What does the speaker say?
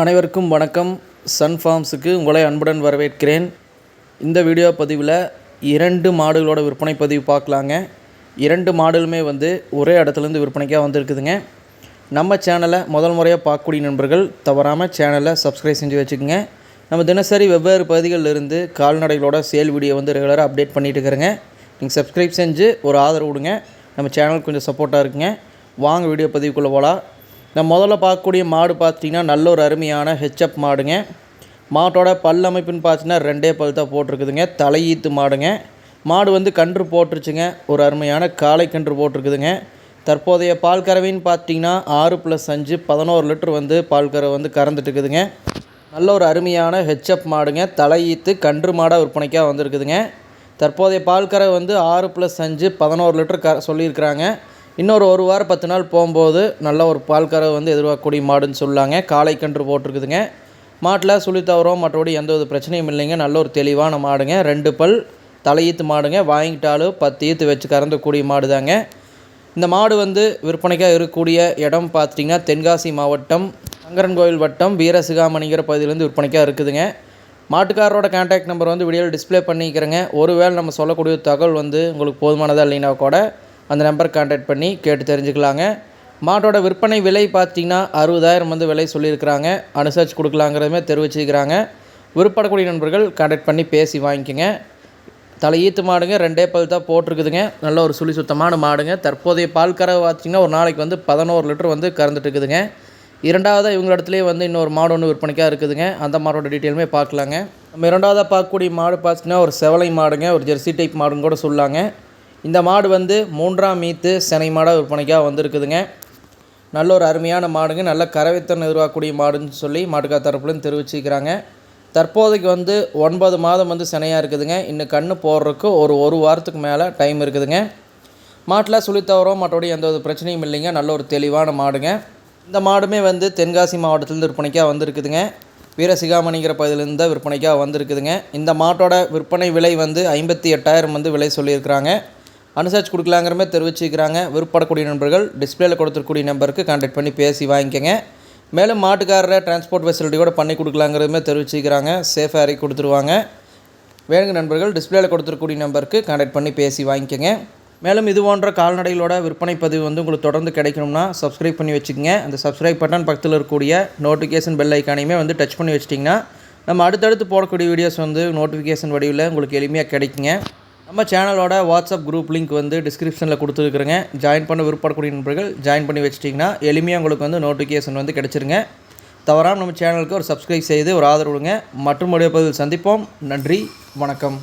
அனைவருக்கும் வணக்கம். சன் ஃபார்ம்ஸுக்கு உங்களை அன்புடன் வரவேற்கிறேன். இந்த வீடியோ பதிவில் இரண்டு மாடுகளோட விற்பனை பதிவு பார்க்கலாங்க. இரண்டு மாடுகளுமே வந்து ஒரே இடத்துலேருந்து விற்பனைக்காக வந்திருக்குதுங்க. நம்ம சேனலை முதல் முறையாக பார்க்கக்கூடிய நண்பர்கள் தவறாமல் சேனலை சப்ஸ்கிரைப் செஞ்சு வச்சுக்கோங்க. நம்ம தினசரி வெவ்வேறு பகுதிகளில் இருந்து கால்நடைகளோட சேல் வீடியோ வந்து ரெகுலராக அப்டேட் பண்ணிகிட்டு இருக்கிறேங்க. நீங்கள் சப்ஸ்கிரைப் செஞ்சு ஒரு ஆதரவு கொடுங்க. நம்ம சேனலுக்கு கொஞ்சம் சப்போர்ட்டாக இருக்குங்க. வாங்க வீடியோ பதிவுக்குள்ளே போகலாம் இந்த முதல்ல பார்க்கக்கூடிய மாடு பார்த்தீங்கன்னா நல்ல ஒரு அருமையான ஹெச்அப் மாடுங்க. மாட்டோட பல் அமைப்புன்னு பார்த்தீங்கன்னா ரெண்டே பல் தான் போட்டிருக்குதுங்க. தலையீத்து மாடுங்க. மாடு வந்து கன்று போட்டுருச்சுங்க. ஒரு அருமையான காளை கன்று போட்டிருக்குதுங்க. தற்போதைய பால் கறவைன்னு பார்த்தீங்கன்னா ஆறு ப்ளஸ் அஞ்சு பதினோரு லிட்டர் வந்து பால் கறவை வந்து கறந்துட்டு இருக்குதுங்க நல்ல ஒரு அருமையான ஹெச்அப் மாடுங்க. தலையீத்து கன்று மாடாக விற்பனைக்காக வந்திருக்குதுங்க. தற்போதைய பால் கறவை வந்து ஆறு ப்ளஸ் அஞ்சு பதினோரு லிட்டர் க சொல்லியிருக்கிறாங்க. இன்னொரு ஒரு வாரம் பத்து நாள் போகும்போது நல்ல ஒரு பால் கறவை வந்து எதிர்பார்க்கக்கூடிய மாடுன்னு சொல்லாங்க. காளை கன்று போட்டிருக்குதுங்க. மாட்டில் சுழி தவறோம் மற்றபடி எந்த ஒரு பிரச்சனையும் இல்லைங்க. நல்ல ஒரு தெளிவான மாடுங்க. ரெண்டு பல் தலையீத்து மாடுங்க. வாங்கிட்டாலும் பத்து ஈத்து வச்சு கறந்தக்கூடிய மாடு தாங்க இந்த மாடு வந்து விற்பனைக்காக இருக்கக்கூடிய இடம் பார்த்துட்டிங்கன்னா தென்காசி மாவட்டம் சங்கரன் கோயில் வட்டம் வீரசிகாமணிங்கிற பகுதியிலேருந்து விற்பனைக்காக இருக்குதுங்க. மாட்டுக்காரரோட கான்டாக்ட் நம்பர் வந்து வீடியோவில் டிஸ்ப்ளே பண்ணிக்கிறேங்க. ஒருவேளை நம்ம சொல்லக்கூடிய தகவல் வந்து உங்களுக்கு போதுமானதாக இல்லைன்னா கூட அந்த நம்பர் கான்டாக்ட் பண்ணி கேட்டு தெரிஞ்சுக்கலாங்க. மாட்டோட விற்பனை விலை பார்த்தீங்கன்னா அறுபதாயிரம் வந்து விலை சொல்லியிருக்கிறாங்க. அனுசரித்து கொடுக்கலாங்கிறதுமே தெரிவிச்சுக்கிறாங்க விற்படக்கூடிய நண்பர்கள் கான்டாக்ட் பண்ணி பேசி வாங்கிக்கோங்க. தலையீத்து மாடுங்க ரெண்டே பல் தான் போட்டிருக்குதுங்க. நல்ல ஒரு சுழி சுத்தமான மாடுங்க. தற்போதைய பால் கறவை பார்த்திங்கன்னா ஒரு நாளைக்கு வந்து பதினோரு லிட்டர் வந்து கறந்துட்டு இருக்குதுங்க இரண்டாவதாக இவங்க இடத்துலேயே வந்து இன்னொரு மாடு ஒன்று விற்பனைக்காக இருக்குதுங்க. அந்த மாடோட டீட்டெயிலுமே பார்க்கலாங்க. நம்ம இரண்டாவதாக பார்க்கக்கூடிய மாடு பார்த்தீங்கன்னா ஒரு செவலை மாடுங்க. ஒரு ஜெர்சி டைப் மாடுன்னு கூட சொல்லாங்க. இந்த மாடு வந்து மூன்றாம் மீத்து செனை மாடாக விற்பனைக்காக வந்திருக்குதுங்க. நல்ல ஒரு அருமையான மாடுங்க. நல்ல கரவைத்தன் எதிர்பார்க்கக்கூடிய மாடுன்னு சொல்லி மாட்டுக்கா தரப்புலன்னு தெரிவிச்சுக்கிறாங்க தற்போதைக்கு வந்து ஒன்பது மாதம் வந்து சினையாக இருக்குதுங்க. இன்னும் கண்ணு போடுறதுக்கு ஒரு ஒரு வாரத்துக்கு மேலே டைம் இருக்குதுங்க. மாட்டில் சுழித்தவரம் மற்றபடி எந்த ஒரு பிரச்சனையும் இல்லைங்க. நல்ல ஒரு தெளிவான மாடுங்க. இந்த மாடுமே வந்து தென்காசி மாவட்டத்திலேருந்து விற்பனைக்காக வந்திருக்குதுங்க. வீரசிகாமணிங்கிற பகுதியிலேருந்து தான் விற்பனைக்காக வந்திருக்குதுங்க. இந்த மாட்டோட விற்பனை விலை வந்து ஐம்பத்தி எட்டாயிரம் வந்து விலை சொல்லியிருக்கிறாங்க. அனுசரிச்சு கொடுக்கலாங்கிற மாதிரி தெரிவிச்சுக்கிறாங்க. விருப்பப்படக்கூடிய நண்பர்கள் டிஸ்பிளேல கொடுத்துருக்கூடிய நம்பருக்கு கான்டாக்ட் பண்ணி பேசி வாங்கிக்கோங்க. மேலும் மாட்டுக்காரரை டிரான்ஸ்போர்ட் ஃபெசிலிட்டி கூட பண்ணி கொடுக்கலாங்கிறதுமே தெரிவிச்சுக்கிறாங்க. சேஃபாக இறக்கி கொடுத்துருவாங்க. வேணுங்க நண்பர்கள் டிஸ்பிளேல கொடுத்துருக்கூடிய நம்பருக்கு கான்டாக்ட் பண்ணி பேசி வாங்கிக்கோங்க. மேலும் இது போன்ற கால்நடைகளோட விற்பனை பதிவு வந்து உங்களுக்கு தொடர்ந்து கிடைக்கணும்னா சப்ஸ்கிரைப் பண்ணி வச்சுக்கோங்க. அந்த சப்ஸ்கிரைப் பட்டன் பக்கத்தில் இருக்கக்கூடிய நோட்டிஃபிகேஷன் பெல் ஐக்கானையுமே வந்து டச் பண்ணி வச்சிட்டிங்கன்னா நம்ம அடுத்தடுத்து போடக்கூடிய வீடியோஸ் வந்து நோட்டிஃபிகேஷன் வடிவில் உங்களுக்கு எளிமையாக கிடைக்குங்க. நம்ம சேனலோட வாட்ஸ்அப் குரூப் லிங்க் வந்து டிஸ்கிரிப்ஷனில் கொடுத்துருக்குறேங்க. ஜாயின் பண்ண விருப்பப்படக்கூடிய நண்பர்கள் ஜாயின் பண்ணி வச்சிட்டிங்கன்னா எளிமையாக உங்களுக்கு வந்து நோட்டிஃபிகேஷன் வந்து கிடச்சிருங்க. தவறாமல் நம்ம சேனலுக்கு ஒரு சப்ஸ்கிரைப் செய்து ஒரு ஆதரவு கொடுங்க. மற்றும் பதில் சந்திப்போம். நன்றி வணக்கம்.